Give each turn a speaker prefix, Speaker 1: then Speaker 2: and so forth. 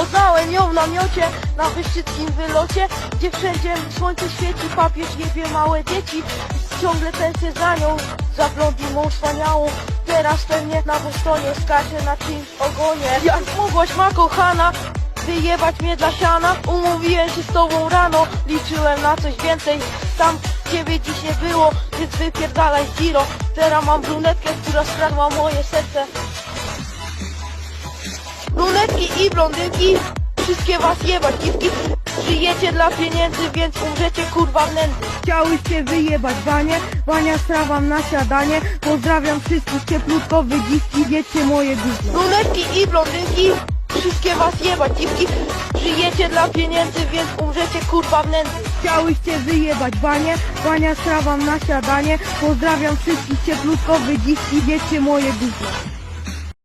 Speaker 1: Poznałem ją w namiocie, na wyszczyckim wylocie Gdzie wszędzie słońce świeci, papież jebie małe dzieci. Ciągle tęsknię za nią, za blondymą wspaniałą. Teraz pewnie na Bostonie skacze na czymś ogonie. Jak mogłaś ma kochana Wyjebać mnie dla siana. Umówiłem się z tobą rano Liczyłem na coś więcej. Tam ciebie dziś nie było Więc wypierdalaj Giro. Teraz mam brunetkę, która skradła moje serce Brunetki i blondynki Wszystkie was jebać dziwki Żyjecie dla pieniędzy, więc umrzecie kurwa w nędzy. Chciałyście wyjebać banie? Bania strawam na siadanie Pozdrawiam wszystkich cieplutko Wydziwki, wiecie moje gówno. Brunetki i blondynki Wszystkie was jebać dziwki Żyjecie dla pieniędzy, więc umrzecie kurwa w nędzy. Chciałyście wyjebać banie? Bania strawam na siadanie Pozdrawiam wszystkich cieplutko Wydziwki, wiecie moje gówno